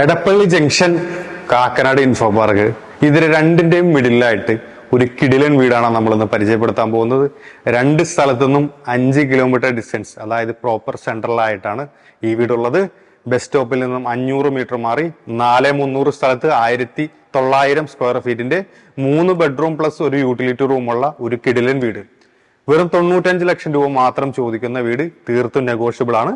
Edappally junction Kakkanad info park ഇതിന് രണ്ടിന്റെയും മിഡിലായിട്ട് ഒരു കിടിലൻ വീടാണ് നമ്മളിന്ന് പരിചയപ്പെടുത്താൻ പോകുന്നത്. രണ്ട് സ്ഥലത്തു നിന്നും അഞ്ച് കിലോമീറ്റർ ഡിസ്റ്റൻസ് അതായത് പ്രോപ്പർ സെൻട്രലായിട്ടാണ് ഈ വീടുള്ളത്. ബസ് സ്റ്റോപ്പിൽ നിന്നും അഞ്ഞൂറ് മീറ്റർ മാറി നാല് മുന്നൂറ് സ്ഥലത്ത് ആയിരത്തി തൊള്ളായിരം സ്ക്വയർ ഫീറ്റിന്റെ മൂന്ന് ബെഡ്റൂം പ്ലസ് ഒരു യൂട്ടിലിറ്റി റൂമുള്ള ഒരു കിടിലൻ വീട്. വെറും തൊണ്ണൂറ്റഞ്ച് ലക്ഷം രൂപ മാത്രം ചോദിക്കുന്ന വീട് തീർത്തും നെഗോഷ്യബിൾ ആണ്.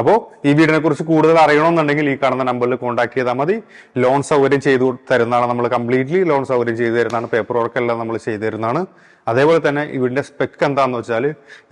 അപ്പോൾ ഈ വീടിനെ കുറിച്ച് കൂടുതൽ അറിയണമെന്നുണ്ടെങ്കിൽ ഈ കാണുന്ന നമ്പറിൽ കോൺടാക്ട് ചെയ്താൽ മതി. ലോൺ സൗകര്യം ചെയ്തു തരുന്നതാണ് നമ്മൾ കംപ്ലീറ്റ്ലി ലോൺ സൗകര്യം ചെയ്തു തരുന്നതാണ്. പേപ്പർ വർക്ക് എല്ലാം നമ്മൾ ചെയ്തു തരുന്നതാണ്. അതേപോലെ തന്നെ ഈ വീടിന്റെ സ്പെക്ക് എന്താന്ന് വെച്ചാൽ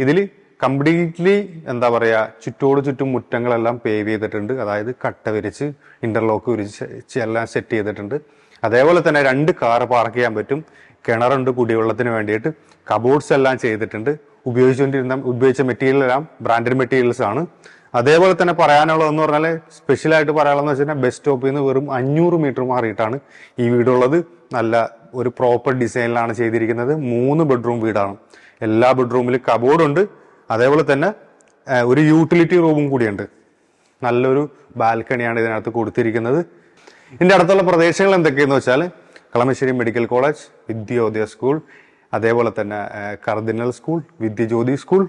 ഇതിൽ കംപ്ലീറ്റ്ലി എന്താ പറയാ ചുറ്റോട് ചുറ്റും മുറ്റങ്ങളെല്ലാം പേവ് ചെയ്തിട്ടുണ്ട്. അതായത് കട്ട വിരിച്ച് ഇന്റർലോക്ക് വിരിച്ച് എല്ലാം സെറ്റ് ചെയ്തിട്ടുണ്ട്. അതേപോലെ തന്നെ രണ്ട് കാർ പാർക്ക് ചെയ്യാൻ പറ്റും. കിണറുണ്ട് കുടിവെള്ളത്തിന് വേണ്ടിയിട്ട്. കബോർഡ്സ് എല്ലാം ചെയ്തിട്ടുണ്ട്. ഉപയോഗിച്ചുകൊണ്ടിരുന്ന ഉപയോഗിച്ച മെറ്റീരിയൽ എല്ലാം ബ്രാൻഡഡ് മെറ്റീരിയൽസ് ആണ്. അതേപോലെ തന്നെ പറയാനുള്ളതെന്ന് പറഞ്ഞാൽ സ്പെഷ്യലായിട്ട് പറയാനുള്ളതെന്ന് വെച്ചാൽ ബസ് സ്റ്റോപ്പിൽ നിന്ന് വെറും അഞ്ഞൂറ് മീറ്റർ മാറിയിട്ടാണ് ഈ വീടുള്ളത്. നല്ല ഒരു പ്രോപ്പർ ഡിസൈനിലാണ് ചെയ്തിരിക്കുന്നത്. മൂന്ന് ബെഡ്റൂം വീടാണ്. എല്ലാ ബെഡ്റൂമിലും കബോർഡ് ഉണ്ട്. അതേപോലെ തന്നെ ഒരു യൂട്ടിലിറ്റി റൂമും കൂടിയുണ്ട്. നല്ലൊരു ബാൽക്കണിയാണ് ഇതിനകത്ത് കൊടുത്തിരിക്കുന്നത്. ഇതിന്റെ അടുത്തുള്ള പ്രദേശങ്ങൾ എന്തൊക്കെയെന്ന് വെച്ചാൽ Kalamassery medical college Vidyodaya school അതേപോലെ തന്നെ കർദിനൽ സ്കൂൾ വിദ്യജ്യോതി സ്കൂൾ.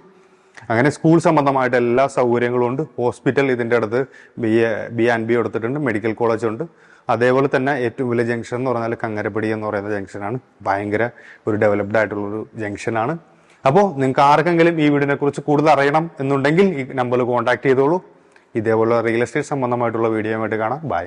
അങ്ങനെ സ്കൂൾ സംബന്ധമായിട്ട് എല്ലാ സൗകര്യങ്ങളും ഉണ്ട്. ഹോസ്പിറ്റൽ ഇതിന്റെ അടുത്ത് B A B and B എടുത്തിട്ടുണ്ട് മെഡിക്കൽ കോളേജ് ഉണ്ട്. അതേപോലെ തന്നെ ഏറ്റവും വലിയ ജംഗ്ഷൻ എന്ന് പറഞ്ഞാൽ കങ്ങരപ്പടി എന്ന് പറയുന്ന ജംഗ്ഷനാണ്. ഭയങ്കര ഒരു ഡെവലപ്ഡ് ആയിട്ടുള്ളൊരു ജംഗ്ഷനാണ്. അപ്പോൾ നിങ്ങൾക്ക് ആർക്കെങ്കിലും ഈ വീടിനെ കുറിച്ച് കൂടുതൽ അറിയണം എന്നുണ്ടെങ്കിൽ ഈ നമ്പറിൽ കോൺടാക്ട് ചെയ്തോളൂ. ഇതേപോലെ റിയൽ എസ്റ്റേറ്റ് സംബന്ധമായിട്ടുള്ള വീഡിയോ ആയിട്ട് കാണാം. ബൈ